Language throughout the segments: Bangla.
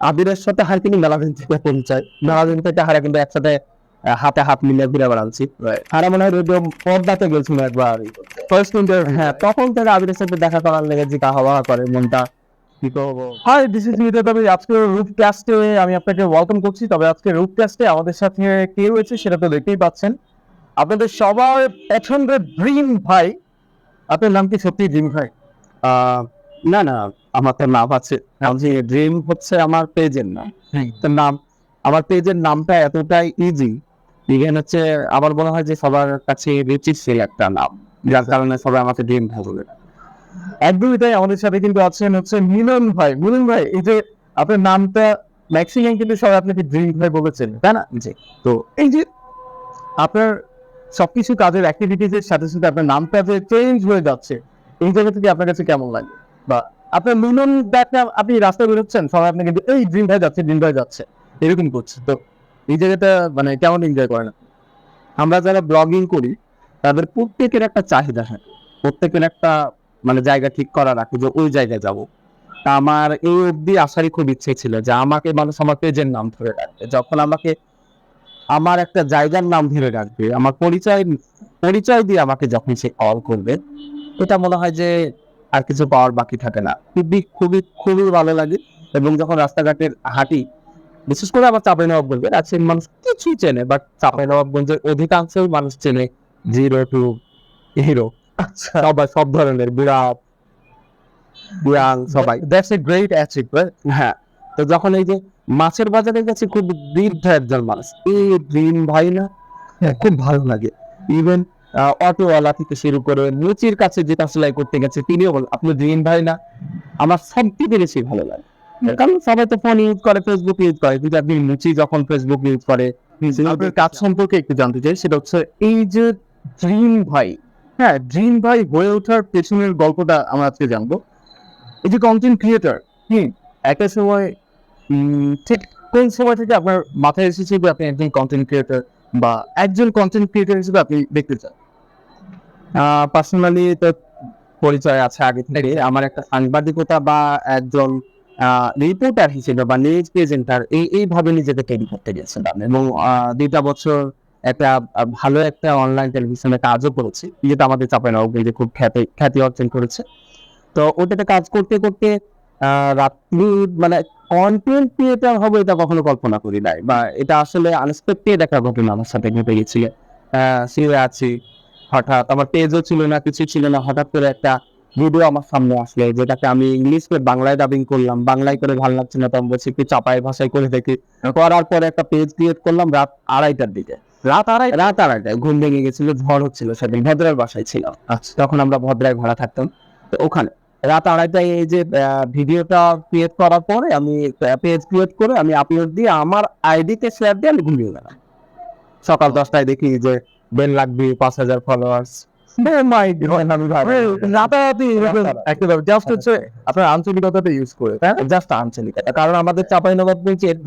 আবিরের সাথে হার কিন্তু মেলাদিন থেকে পরিচয় মেলাদিন থেকে হারা কিন্তু একসাথে হাতে হাত মিলিয়ে ঘুরে বেড়াচ্ছি আর মনে হয় রেডিও পর্দাতে গেছিল একবার। ফার্স্ট হ্যাঁ তখন থেকে আবিরের সাথে দেখা করার লেগে জিকা হওয়া করে মনটা। কি করব? হাই দিস ইজ মিতা তবে আজকের রূপ ক্যাস্টে আমি আপনাকে ওয়েলকাম করছি। তবে আজকে রূপ ক্যাস্টে আমাদের সাথে কে রয়েছে সেটা তো দেখতেই পাচ্ছেন। আপনাদের সবার পছন্দের ড্রিম ভাই। আপনার নাম কি সত্যি ড্রিম ভাই? আহ, না না। আমার তো নাম আছে। ড্রিম হচ্ছে আমার পেজের নাম। তো নাম আমার পেজের নামটা এতটাই ইজি ইভেন হচ্ছে আমার মনে হয় যে সবার কাছে রুচিশীল একটা নাম। যার কারণে সবাই আমাকে ড্রিম ভাই বলে একদমই তাই আমাদের সাথে কিন্তু আছেন হচ্ছে মিলন ভাই। মিলন ভাই এই যে আপনার নামটা ম্যাক্সিমাম কিন্তু সবাই আপনাকে ড্রিম ভাই বলেছেন তাই না? জি। তো এই যে আপনার সবকিছু কাজের অ্যাক্টিভিটিজের সাথে সাথে আপনার নামটা যে চেঞ্জ হয়ে যাচ্ছে এই জায়গা থেকে আপনার কাছে কেমন লাগে? বা আপনার মিলন ব্যাগটা আপনি রাস্তায় বেরোচ্ছেন সবাই আপনাকে এই, ড্রিম ভাই যাচ্ছে, ড্রিম ভাই যাচ্ছে। এরকম করছে। তো এই জায়গাটা মানে কেমন এনজয় করে না আমরা যারা ব্লগিং করি, তাদের প্রত্যেকের একটা চাহিদা হয়। প্রত্যেকের একটা মানে জায়গা ঠিক করা রাখে যে ওই জায়গায় যাব। তা আমার এই অবধি আসারই খুব ইচ্ছে ছিল যে আমাকে মানুষ আমার পেজের নাম ধরে রাখবে। যখন আমাকে, আমার একটা জায়গার নাম ধরে রাখবে, আমার পরিচয় পরিচয় দিয়ে আমাকে যখন সে কল করবে, এটা মনে হয় যে আর কিছু পাওয়ার বাকি থাকে না। খুবই খুবই খুবই ভালো লাগে। এবং যখন রাস্তাঘাটের হাঁটি বিশেষ করে আমার চাপে নবাবগঞ্জের রাজশাহীর মানুষ কিছুই চেনে বাট চাপে নবাবগঞ্জের অধিকাংশ মানুষ চেনে জিরো টু হিরো। আচ্ছা। সবাই সব ধরনের বুড়া বুড়াং সবাই। দ্যাটস এ গ্রেট অ্যাচিভমেন্ট হ্যাঁ। তো যখন এই যে মাছের বাজারে গেছে খুব বৃদ্ধ একজন মানুষ। এই দিন ভাই না হ্যাঁ, খুব ভালো লাগে। ইভেন অটোওয়ালা থেকে শুরু করে মুচির কাছে যেটা সেলাই করতে গেছে তিনিও বল আপনি দিন ভাই না। আমার সব থেকে বেশি ভালো লাগে। কারণ সবাই তো ফোন ইউজ করে ফেসবুক ইউজ করে কিন্তু আপনি মুচি যখন ফেসবুক ইউজ করে আপনার কাজ সম্পর্কে একটু জানতে চাই সেটা হচ্ছে এই যে ড্রিম ভাই হ্যাঁ ড্রিম ভাই হয়ে ওঠার পেছনের গল্পটা আমরা আজকে জানব। এই যে কন্টেন্ট ক্রিয়েটার হুম একটা সময় উম, ঠিক কোন সময় থেকে আপনার মাথায় এসেছে আপনি একজন কন্টেন্ট ক্রিয়েটার বা একজন কন্টেন্ট ক্রিয়েটার হিসেবে আপনি দেখতে চান? পার্সোনালি তো পরিচয় আছে আগে থেকে। আমার একটা সাংবাদিকতা বা একজন রিপোর্টার হিসেবে বা নিউজ প্রেজেন্টার এই এইভাবে নিজেকে তৈরি করতে গেছিলাম। এবং দুইটা বছর একটা ভালো একটা অনলাইন টেলিভিশনে কাজও করেছি যেটা আমাদের চাপাই নবাবগঞ্জে খুব খ্যাতি খ্যাতি অর্জন করেছে। তো ওটাতে কাজ করতে করতে রাত্রি মানে কন্টেন্ট ক্রিয়েটার হবে এটা কখনো কল্পনা করি নাই। বা এটা আসলে আনএক্সপেক্টেড একটা ঘটনা আমার সাথে ঘটে গেছিল। শুয়ে আছি। হঠাৎ আমার পেজও ছিল না কিছু ছিল না হঠাৎ করে একটা ভিডিও আমার সামনে আসলে যেটাকে আমি ইংলিশ করে বাংলায় ডাবিং করলাম। বাংলায় করে ভালো লাগছে না তখন বলছি একটু চাপাই ভাষায় করে দেখি। করার পরে একটা পেজ ক্রিয়েট করলাম রাত আড়াইটার দিকে। রাত আড়াই রাত আড়াইটায় ঘুম ভেঙে গেছিল ঝড় হচ্ছিল সেদিন ভদ্রার বাসায় ছিলাম আচ্ছা। তখন আমরা ভদ্রায় ভাড়া থাকতাম। তো ওখানে রাত আড়াইটায় এই যে ভিডিওটা ক্রিয়েট করার পরে আমি পেজ ক্রিয়েট করে আমি আপলোড দিয়ে আমার আইডিতে শেয়ার দিয়ে আমি ঘুমিয়ে গেলাম। সকাল দশটায় দেখি যে বেল লাগবে পাঁচ হাজার ফলোয়ার্স রাতারাতি একটা জাস্ট হচ্ছে আপনার আঞ্চলিকতাটা ইউজ করে জাস্ট আঞ্চলিকতা। কারণ আমাদের চাপাই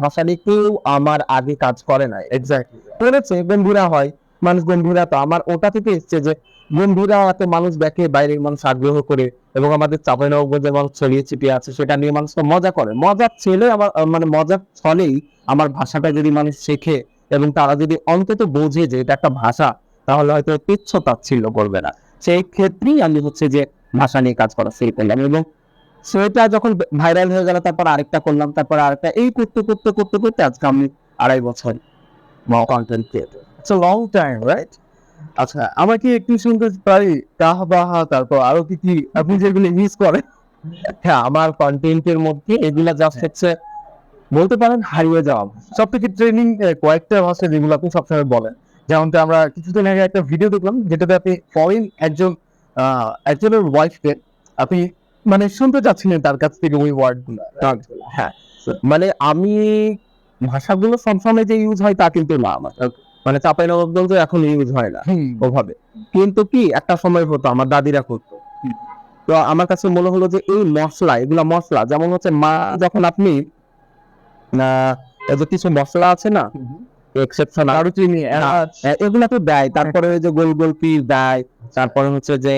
ভাষা নিয়ে কেউ আমার আগে কাজ করে নাই। এক্স্যাক্টলি পেরেছে বন্ধুরা হয় মানুষ বন্ধুরা তো। আমার ওটা থেকে এসছে যে বন্ধুরা মানুষ দেখে বাইরের মানুষ আগ্রহ করে এবং আমাদের চাপাই নবাবগঞ্জের মানুষ ছড়িয়ে ছিটিয়ে আছে সেটা নিয়ে মানুষ তো মজা করে। মজার ছেলে আমার মানে মজার ছলেই আমার ভাষাটা যদি মানুষ শেখে এবং তারা যদি অন্তত বোঝে যে এটা একটা ভাষা, তাহলে হয়তো তুচ্ছ তাচ্ছিল্য করবে না। সেই ক্ষেত্রেই আমি হচ্ছে যে ভাষা নিয়ে কাজ করা শুরু করলাম এবং সেটা যখন ভাইরাল হয়ে গেল, তারপর আরেকটা করলাম, তারপর আরেকটা, এই করতে করতে করতে করতে আজকে আমি আড়াই বছর content creator long time right আচ্ছা আমাকে একটু শুনতে পারি, কাহ তারপর আরও কি কি? আপনি যেগুলো ইউজ করেন। হ্যাঁ আমার কন্টেন্টের মধ্যে এগুলা জাস্ট হচ্ছে বলতে পারেন হারিয়ে যাওয়া। সব থেকে ট্রেনিং কয়েকটা ভাষা যেগুলো আপনি সবসময় বলেন। যেমনটা আমরা কিছুদিন আগে একটা ভিডিও দেখলাম যেটাতে আপনি ফরেন একজন একজনের ওয়াইফকে আপনি মানে শুনতে চাচ্ছিলেন তার কাছ থেকে ওই ওয়ার্ডগুলো হ্যাঁ মানে আমি ভাষাগুলো সবসময় যে ইউজ হয় তা কিন্তু না আমার। মানে চাপাই নবাবগঞ্জ এখন ইউজ হয় না ওভাবে। কিন্তু কি একটা সময় হতো আমার দাদিরা করতো। তো আমার কাছে মনে হলো যে এই মশলা এগুলা মশলা যেমন হচ্ছে মা যখন আপনি যে কিছু মশলা আছে না? দারুচিনি এলাচ এগুলা তো দেয়। তারপরে ওই যে গোল গোল পিস দেয়। তারপরে হচ্ছে যে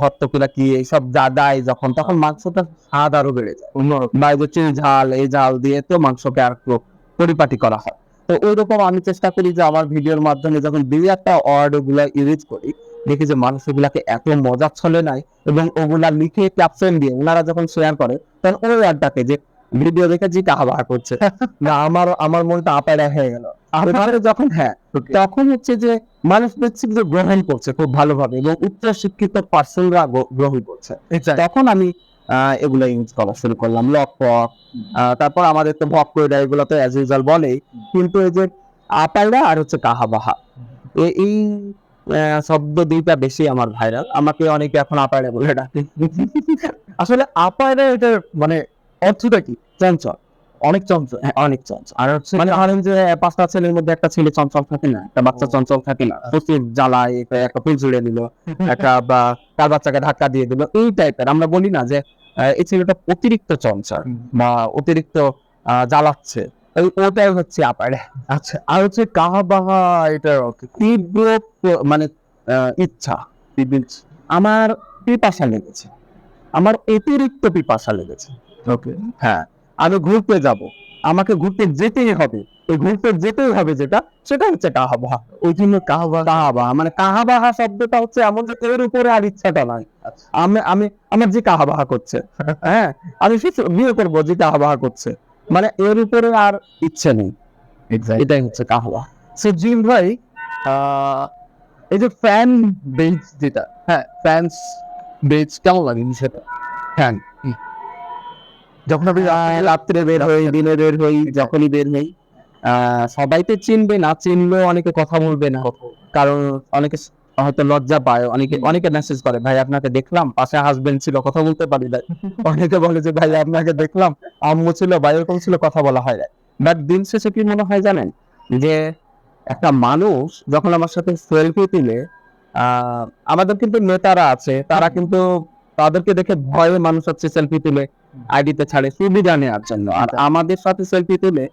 হত্তকুলা কি এইসব যা দেয় যখন তখন মাংসটা স্বাদ আরও বেড়ে যায়। বা চিনি ঝাল এই ঝাল দিয়ে তো মাংসকে আর একটু পরিপাটি করা হয়। তো ওই রকম আমি চেষ্টা করি যে আমার ভিডিওর মাধ্যমে যখন দুই একটা ওয়ার্ড ওগুলা ইউজ করি দেখি যে মানুষ ওগুলাকে এত মজার ছলে নাই এবং ওগুলা লিখে ক্যাপশন দিয়ে ওনারা যখন শেয়ার করে তখন ওই ওয়ার্ডটাকে যে ভিডিও দেখে যেটা আবার করছে। না আমার আমার মনটা আপাড়া হয়ে গেল। এবারে যখন হ্যাঁ তখন হচ্ছে যে মানুষ দেখছি যে গ্রহণ করছে খুব ভালোভাবে এবং উচ্চ শিক্ষিত পার্সনরা গ্রহণ করছে। তখন আমি এগুলো ইউজ করা শুরু করলাম। লক পক তারপর আমাদের তো ভক করে এগুলো তো অ্যাজ ইউজুয়াল বলেই। কিন্তু এই যে আপাইরা আর হচ্ছে কাহাবাহা এ- এই শব্দ দুইটা বেশি আমার ভাইরাল আমাকে অনেকে এখন আপাইরা বলে ডাকে। আসলে আপায়রা এটা মানে অর্থটা কি? চঞ্চল। অনেক চঞ্চল হ্যাঁ, অনেক চঞ্চল। আর হচ্ছে মানে ধরেন যে পাঁচটা ছেলের মধ্যে একটা ছেলে চঞ্চল থাকে না একটা বাচ্চা চঞ্চল থাকে না। প্রচুর জ্বালায় একটা- ফুল জুড়ে দিল একটা বা তার বাচ্চাকে ধাক্কা দিয়ে দিল এই টাইপের আমরা বলি না যে এই ছেলেটা অতিরিক্ত চঞ্চল বা অতিরিক্ত আহ, জ্বালাচ্ছে। ওটাই হচ্ছে আপারে আচ্ছা। আর হচ্ছে কাহা বাহা এটার তীব্র মানে ইচ্ছা। আমার পিপাসা লেগেছে। আমার অতিরিক্ত পিপাসা লেগেছে। ওকে হ্যাঁ আমি ঘুরতে যাব। আমাকে ঘুরতে যেতেই হবে। ওই ঘুরতে যেতেই হবে যেটা সেটা হচ্ছে কাহাবাহা ওই জন্য কাহা বাহা কাহাবাহা মানে কাহাবাহা শব্দটা হচ্ছে এমন যে এর উপরে আর ইচ্ছাটা নাই। আচ্ছা। আমি আমি আমার যে কাহাবাহা করছে হ্যাঁ আমি সে বিয়ে করব যে কাহাবাহা করছে। মানে এর উপরে আর ইচ্ছে নেই। এটাই হচ্ছে কাহাবাহা সো জিম ভাই আহ, এই যে ফ্যান বেজ যেটা হ্যাঁ ফ্যান্স বেজ কেমন লাগে সেটা ফ্যান যখন আপনি রাত্রে বের হই দিনে বের হই যখনই বের হই সবাই তো চিনবে না চিনলেও অনেকে কথা বলবে না। কারণ অনেকে হয়তো লজ্জা পায় অনেকে অনেকে মেসেজ করে ভাই আপনাকে দেখলাম পাশে হাজবেন্ড ছিল কথা বলতে পারি না অনেকে বলে যে ভাই আপনাকে দেখলাম আম্মু ছিল বা এরকম ছিল কথা বলা হয় না বাট দিন শেষে কি মনে হয় জানেন? যে একটা মানুষ যখন আমার সাথে সেলফি তুলে আমাদের কিন্তু নেতারা আছে তারা কিন্তু তাদেরকে দেখে ভয়ে মানুষ হচ্ছে সেলফি তুলে আইডিতে ছাড়ে সুবিধা নেওয়ার জন্য। আর আমাদের সাথে সেলফি তুলে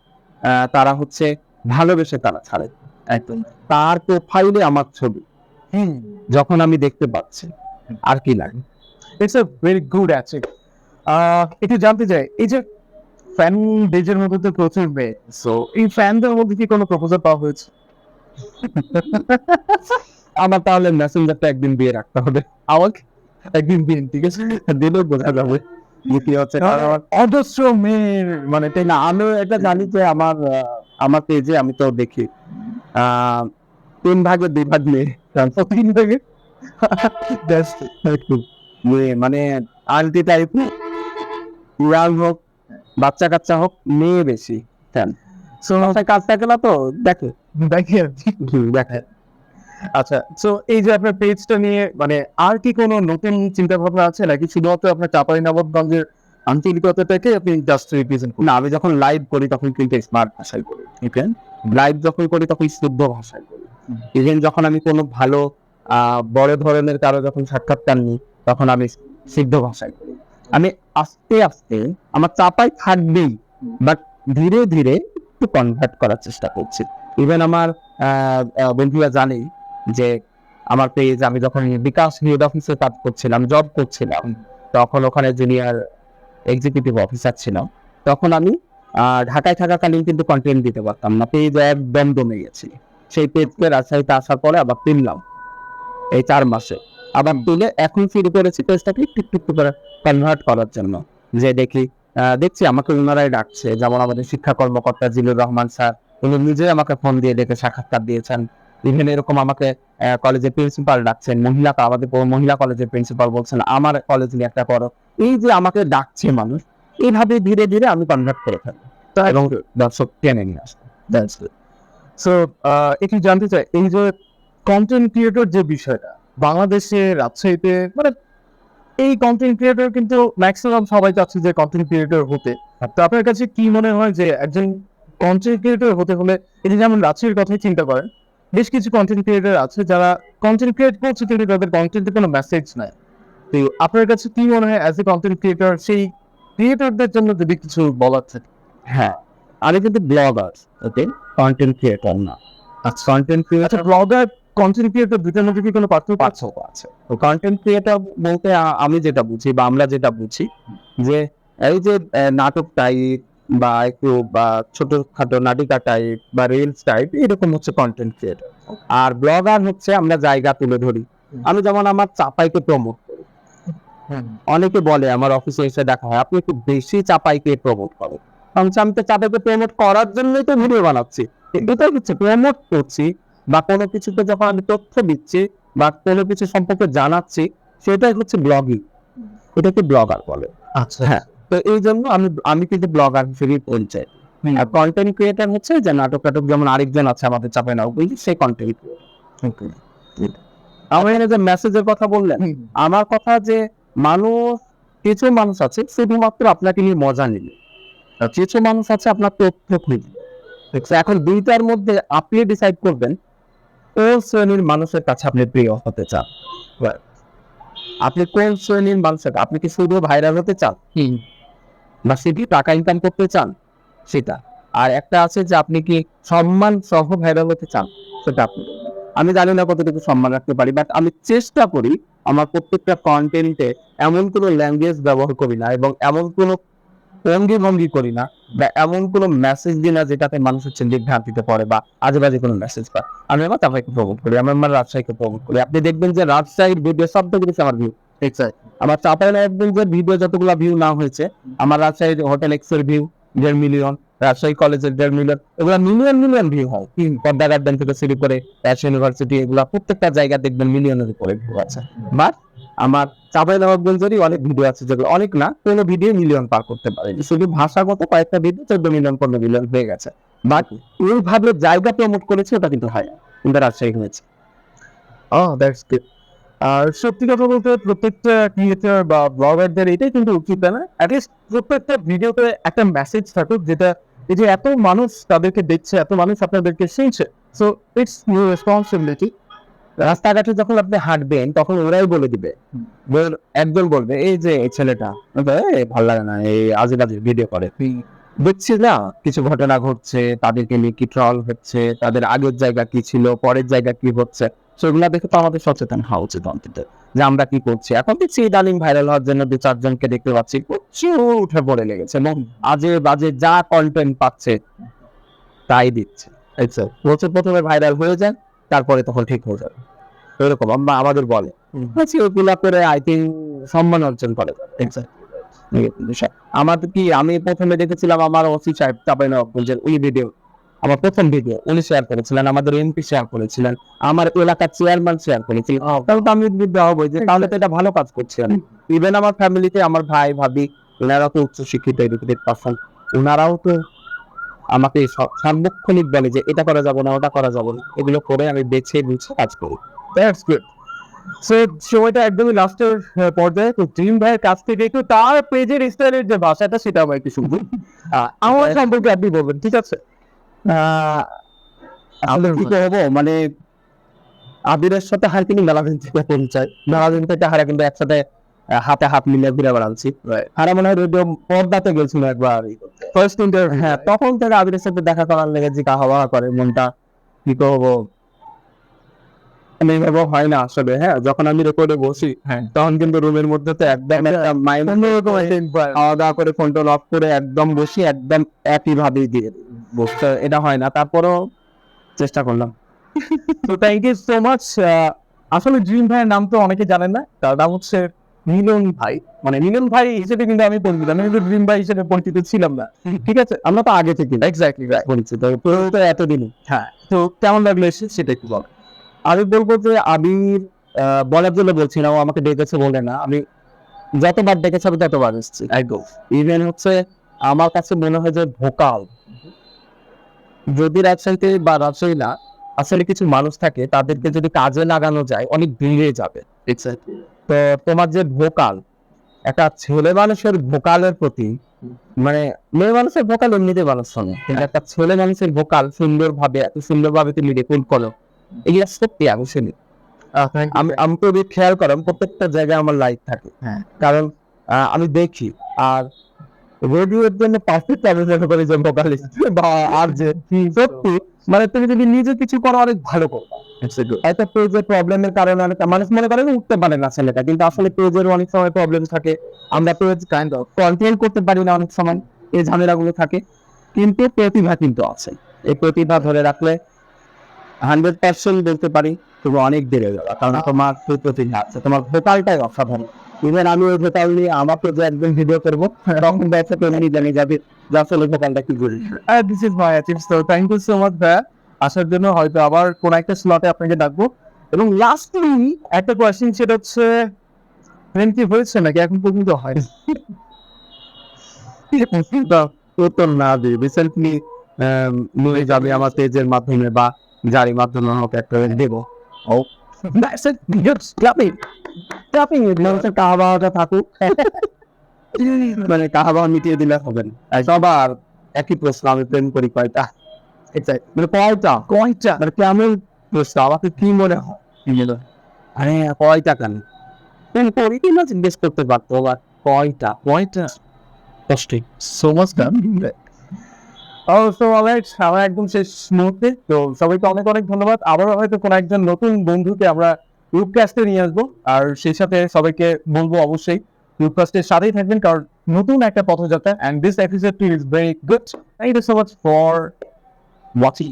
তারা হচ্ছে ভালোবেসে তারা ছাড়ে। একদম। তার প্রোফাইলে আমার ছবি। যখন আমি দেখতে পাচ্ছি আর কি লাগে? It's a very good achieve একটু জানতে চাই এই যে ফ্যান বেজের মধ্যে তো প্রচুর মেয়ে সো এই ফ্যানদের মধ্যে কি কোনো প্রপোজাল পাওয়া হয়েছে? আমার তাহলে মেসেঞ্জারটা একদিন দিয়ে রাখতে হবে। আমাকে? একদিন দিন ঠিক আছে? দিলেও বোঝা যাবে। কি হচ্ছে অজস্র মেয়ের মানে তাই না? আমি এটা জানি যে আমার আমার পেজে আমি তো দেখি। তিন ভাগে দুই ভাগ মেয়ে তিন it. একটু মেয়ে মানে আন্টি টাইপ ইয়াং হোক বাচ্চা কাচ্চা হোক মেয়ে বেশি বাসায় কাজ থাকে না তো? দেখে। দেখি দেখে। আচ্ছা এই যে আপনার পেজটা নিয়ে মানে আর কি কোনো নতুন চিন্তা ভাবনা আছে? নাকি শুধুমাত্র আপনার আঞ্চলিকতাটাকে আপনি জাস্ট রিপ্রেজেন্ট না, আমি যখন লাইভ করি তখন কিন্তু স্মার্ট ভাষায় করি করবেন লাইভ যখন করি তখন শুদ্ধ ভাষায় করি ইভেন যখন আমি কোনো ভালো বড় ধরনের কারও যখন সাক্ষাৎকার নিই, তখন আমি সিদ্ধ ভাষায় করি আমি আস্তে আস্তে আমার চাপাই থাকবেই বাট ধীরে ধীরে একটু কনভার্ট করার চেষ্টা করছি। ইভেন আমার বন্ধুরা জানে যে আমার পেজ আমি যখন বিকাশ নিউজ অফিসে কাজ করছিলাম জব করছিলাম তখন ওখানে জুনিয়র এক্সিকিউটিভ অফিসার ছিলাম। তখন আমি ঢাকায় থাকাকালীন কিন্তু কন্টেন্ট দিতে পারতাম না পেজ একদম দমে গেছি। সেই পেজকে রাজশাহীতে আসার পরে আবার তুললাম এই চার মাসে। আবার তুলে এখন শুরু করেছি পেজটাকে একটু একটু করে কনভার্ট করার জন্য। যে দেখি দেখছি আমাকে ওনারাই ডাকছে যেমন আমাদের শিক্ষা কর্মকর্তা জিলুর রহমান স্যার উনি নিজে আমাকে ফোন দিয়ে ডেকে সাক্ষাৎকার দিয়েছেন। ইভেন এরকম আমাকে কলেজের প্রিন্সিপাল ডাকছেন মহিলা আমাদের মহিলা কলেজের প্রিন্সিপাল বলছেন আমার কলেজ নিয়ে একটা করো এই যে আমাকে ডাকছে মানুষ এইভাবে ধীরে ধীরে আমি কনভার্ট করে ফেলি এবং দর্শক টেনে নিয়ে আসে সো জানতে চাই এই যে কন্টেন্ট ক্রিয়েটর যে বিষয়টা বাংলাদেশে রাজশাহীতে মানে এই কন্টেন্ট ক্রিয়েটর কিন্তু ম্যাক্সিমাম সবাই চাচ্ছে যে কন্টেন্ট ক্রিয়েটর হতে। তো আপনার কাছে কি মনে হয় যে একজন কন্টেন্ট ক্রিয়েটর হতে হলে যে যেমন রাজশাহীর কথাই চিন্তা করেন বেশ কিছু কন্টেন্ট ক্রিয়েটর আছে যারা কন্টেন্ট ক্রিয়েট করছে কিন্তু তাদের কন্টেন্টে কোনো মেসেজ নাই। তো আপনার কাছে কি মনে হয় অ্যাজ এ কন্টেন্ট ক্রিয়েটর সেই ক্রিয়েটরদের জন্য যদি কিছু বলার থাকে? হ্যাঁ আমি কিন্তু ব্লগার ওকে কন্টেন্ট ক্রিয়েটার না। আচ্ছা content creator blogger content creator দুটার মধ্যে কি কোনো পার্থক্য পার্থক্য আছে। তো কন্টেন্ট ক্রিয়েটর বলতে আমি যেটা বুঝি বা আমরা যেটা বুঝি যে এই যে নাটক টাইপ বা একটু বা ছোটখাটো নাটিকা টাইপ বা রিলস টাইপ এরকম হচ্ছে কন্টেন্ট ক্রিয়েটর আর ব্লগার হচ্ছে আমরা জায়গা তুলে ধরি। আমি যেমন আমার চাপাইকে প্রমোট করি। অনেকে বলে আমার অফিসে এসে দেখা হয় আপনি একটু বেশি চাপাইকে প্রমোট করেন। কারণ আমি তো চাপাইকে প্রমোট করার জন্যই তো ভিডিও বানাচ্ছি। এটাই হচ্ছে প্রমোট করছি বা কোনো কিছুতে যখন আমি তথ্য দিচ্ছি বা কোনো কিছু সম্পর্কে জানাচ্ছি সেটাই হচ্ছে ব্লগিং এটাকে ব্লগার বলে। আচ্ছা। হ্যাঁ। তো এই জন্য আমি আমি কিন্তু ব্লগার হিসেবে পরিচয় আর কন্টেন্ট ক্রিয়েটার হচ্ছে যে নাটক টাটক যেমন আরেকজন আছে আমাদের চাপে নাও বুঝলি? সেই কন্টেন্ট আমার এখানে যে মেসেজের কথা বললেন আমার কথা যে মানুষ কিছু মানুষ আছে শুধুমাত্র আপনাকে নিয়ে মজা নিবে। কিছু মানুষ আছে আপনার তথ্য খুঁজবে। এখন দুইটার মধ্যে আপনি ডিসাইড করবেন কোন শ্রেণির মানুষের কাছে আপনি প্রিয় হতে চান। আপনি কোন শ্রেণির মানুষের আপনি কি শুধু ভাইরাল হতে চান? বা সেটি টাকা ইনকাম করতে চান, সেটা। আর একটা আছে যে আপনি কি সম্মান সহ ভাইরাল হতে চান, সেটা আপনি। আমি জানি না কতটুকু সম্মান রাখতে পারি বাট আমি চেষ্টা করি আমার প্রত্যেকটা কন্টেন্টে এমন কোনো ল্যাঙ্গুয়েজ ব্যবহার করি না এবং এমন কোনো অঙ্গি ভঙ্গি করি না বা এমন কোনো মেসেজ দিই না যেটাতে মানুষ হচ্ছে বিভ্রান্তিতে পড়ে বা আজে বাজে কোনো মেসেজ পায়। আমি আমার তাফাইকে প্রমোট করি, আমি আমার রাজশাহীকে প্রমোট করি। আপনি দেখবেন যে রাজশাহীর ভিডিও সব থেকে বেশি আমার ভিউ আমার চাপাই একদিনের ভিডিও যতগুলো ভিউ না হয়েছে আমার রাজশাহীর হোটেল এক্সের ভিউ দেড় মিলিয়ন রাজশাহী কলেজের দেড় মিলিয়ন এগুলো মিলিয়ন মিলিয়ন ভিউ হয়। পদ্মা গার্ডেন থেকে শুরু করে রাজশাহী ইউনিভার্সিটি এগুলা প্রত্যেকটা জায়গা দেখবেন মিলিয়নের উপরে ভিউ আছে। বাট আমার চাপাই নবাবগঞ্জেরই অনেক ভিডিও আছে যেগুলো অনেক না কোনো ভিডিও মিলিয়ন পার করতে পারে শুধু ভাষাগত কয়েকটা ভিডিও চোদ্দ মিলিয়ন পনেরো মিলিয়ন হয়ে গেছে। বাট ওইভাবে জায়গা প্রমোট করেছে ওটা কিন্তু হয় না। কিন্তু রাজশাহী হয়েছে। ও দ্যাটস গুড আর সত্যি কথা বলতে প্রত্যেকটা ক্রিয়েটর বা ব্লগারদের এটাই কিন্তু উচিত না? অ্যাটলিস্ট প্রত্যেকটা ভিডিওতে একটা মেসেজ থাকুক যেটা এই যে এত মানুষ তাদেরকে দেখছে, এত মানুষ আপনাদেরকে শুনছে। সো ইটস ইউর রেসপন্সিবিলিটি রাস্তাঘাটে যখন আপনি হাঁটবেন, তখন ওরাই বলে দিবে। একজন বলবে, এই যে ছেলেটা। ভালো লাগে না, এই আজে বাজে ভিডিও করে দেখছি না কিছু ঘটনা ঘটছে তাদেরকে নিয়ে কি ট্রল হচ্ছে তাদের আগের জায়গা কি ছিল পরের জায়গা কি হচ্ছে। সেগুলো দেখে তো আমাদের সচেতন হওয়া উচিত অন্তত যে আমরা কি করছি। এখন দেখছি ইদানিং ভাইরাল হওয়ার জন্য দু চারজনকে দেখতে পাচ্ছি প্রচুর উঠে পড়ে লেগেছে এবং আজে বাজে যা কন্টেন্ট পাচ্ছে তাই দিচ্ছে। আচ্ছা বলছে প্রথমে ভাইরাল হয়ে যায় তারপরে তখন ঠিক হয়ে যাবে। এরকম আমাদের বলে। ওগুলা করে আই থিঙ্ক সম্মান অর্জন করে। আমাদের কি আমি প্রথমে দেখেছিলাম আমার সাহেব চাপাই নবাবগঞ্জের ওই ভিডিও আমার প্রথম ভিডিও উনি শেয়ার করেছিলেন আমাদের এমপি শেয়ার করেছিলেন আমার এলাকার চেয়ারম্যান শেয়ার করেছিলেন। তাহলে তো আমি উদ্বুদ্ধ হব যে তাহলে তো এটা ভালো কাজ করছি আমি ইভেন আমার ফ্যামিলিতে আমার ভাই ভাবি ওনারা তো উচ্চ শিক্ষিত এডুকেটেড পার্সন ওনারাও তো আমাকে সব- সার্বক্ষণিক বলে যে এটা করা যাবে না ওটা করা যাবে না এগুলো করে আমি বেছে বুঝে কাজ করি। দ্যাটস গুড সো সময়টা একদমই লাস্টের পর্যায়ে। তো ড্রিম ভাইয়ের কাছ থেকে একটু তার পেজের স্টাইলের যে ভাষাটা সেটা আমার একটু শুনব আমার সম্পর্কে আপনি বলবেন ঠিক আছে? কি মানে আবিরের সাথে হার কিন্তু মেলাদিন থেকে পরিচয় মেলাদিন থেকে হারা কিন্তু একসাথে হাতে হাত মিলিয়ে ঘুরে বেড়াচ্ছি হারা মনে হয় রেডিও পর্দাতে গেছিল একবার। ফার্স্ট ইন্টার হ্যাঁ তখন থেকে আবিরের সাথে দেখা করার লেগে জিকা হওয়া করে মনটা। কি করব? এইভাবে হয় না আসলে হ্যাঁ? যখন আমি রেকর্ডে বসি হ্যাঁ। তখন কিন্তু রুমের মধ্যে তো একদম। খাওয়া দাওয়া করে ফোন অফ করে একদম বসি একদম একই দিয়ে বসতে এটা হয় না তারপরেও চেষ্টা করলাম। তো থ্যাংক ইউ সো মাচ আসলে ড্রিম ভাইয়ের নাম তো অনেকে জানেন না তার নাম হচ্ছে মিলন ভাই। মানে মিলন ভাই হিসেবে কিন্তু আমি পরিচিত আমি কিন্তু ড্রিম ভাই হিসেবে পরিচিত ছিলাম না। ঠিক আছে? আমরা তো আগে থেকে এক্স্যাক্টলি পরিচিত। তো এতদিনই। হ্যাঁ তো কেমন লাগল এসে সেটা একটু বল। আমি বলব যে আবির আহ, বলার জন্য বলছি না ও আমাকে ডেকেছে বলে না। আমি যতবার ডেকেছে আমি ততবার এসেছি। একদম। ইভেন হচ্ছে আমার কাছে মনে হয় যে ভোকাল। যদি রাজশাহীতে বা রাজশাহী না আসলে কিছু মানুষ থাকে তাদেরকে যদি কাজে লাগানো যায় অনেক দূরে যাবে। তো তোমার যে ভোকাল একটা ছেলে মানুষের ভোকালের প্রতি মানে মেয়ে মানুষের ভোকাল এমনিতে মানুষ শোনে। কিন্তু একটা ছেলে মানুষের ভোকাল সুন্দর ভাবে এত সুন্দর ভাবে তুমি রেকর্ড করো এগুলা সত্যি আমি আমি আমি তো খেয়াল করেন প্রত্যেকটা জায়গায় আমার লাইট থাকে। হ্যাঁ। কারণ আমি দেখি আর রেডিওর জন্য পারফেক্ট করি যে ভোকালিস্ট বা আর যে সত্যি মানে তুমি যদি নিজে কিছু করো অনেক ভালো করো একটা পেজের প্রবলেমের কারণে অনেক মানুষ মনে করে উঠতে পারে না ছেলেটা কিন্তু আসলে পেজের অনেক সময় প্রবলেম থাকে। আমরা পেজ কাইন্ড অফ কন্ট্রোল করতে পারি না অনেক সময় এই ঝামেলাগুলো থাকে। কিন্তু প্রতিভা কিন্তু আছে। এই প্রতিভা ধরে রাখলে হান্ড্রেড পার্সেন্ট বলতে পারি তুমি অনেক বেড়ে যাবে কারণ তোমার সেই প্রতিভা আছে তোমার ভোকালটাই অসাধারণ ইভেন আমি ওই ভোকাল নিয়ে আমাকে যে একদিন ভিডিও করব তখন ব্যবসা করে নিয়ে জানি যাবে আসলে ভোকালটা কি করি। দিস ইজ মাই অ্যাচিভ তো থ্যাংক ইউ সো মাচ ভাইয়া। আসার জন্য হয়তো আবার কোন একটা স্লটে আপনাকে ডাকবো। এবং লাস্টলি একটা কোয়েশ্চেন সেটা হচ্ছে ফ্রেন্ড কি হয়েছে নাকি এখন পর্যন্ত হয় উত্তর না দিই রিসেন্টলি নিয়ে যাবে আমার পেজের মাধ্যমে বা যারই মাধ্যমে আমাকে একটা দেবো। ও কাহাবাটা থাকুক। মানে কাহাবা মিটিয়ে দিলে হবে না। সবার একই প্রশ্ন আমি প্রেম করি কয়টা? এটাই মানে কয়টা? কয়টা? মানে কেমন প্রশ্ন আমাকে কি মনে হয়? আরে কয়টা কেন? প্রেম করি কি না জিজ্ঞেস করতে পারতো আবার কয়টা? কয়টা? কষ্টে। সো মাচ সো অলরাইট আমরা একদম শেষ মুহূর্তে। তো সবাইকে অনেক অনেক ধন্যবাদ। আবারও হয়তো কোনো একজন নতুন বন্ধুকে আমরা গ্রুপকাস্টে নিয়ে আসব। আর সেই সাথে সবাইকে বলব অবশ্যই গ্রুপকাস্টের সাথেই থাকবেন, কারণ নতুন একটা পথযাত্রা and this episode is very good thank you so much for watching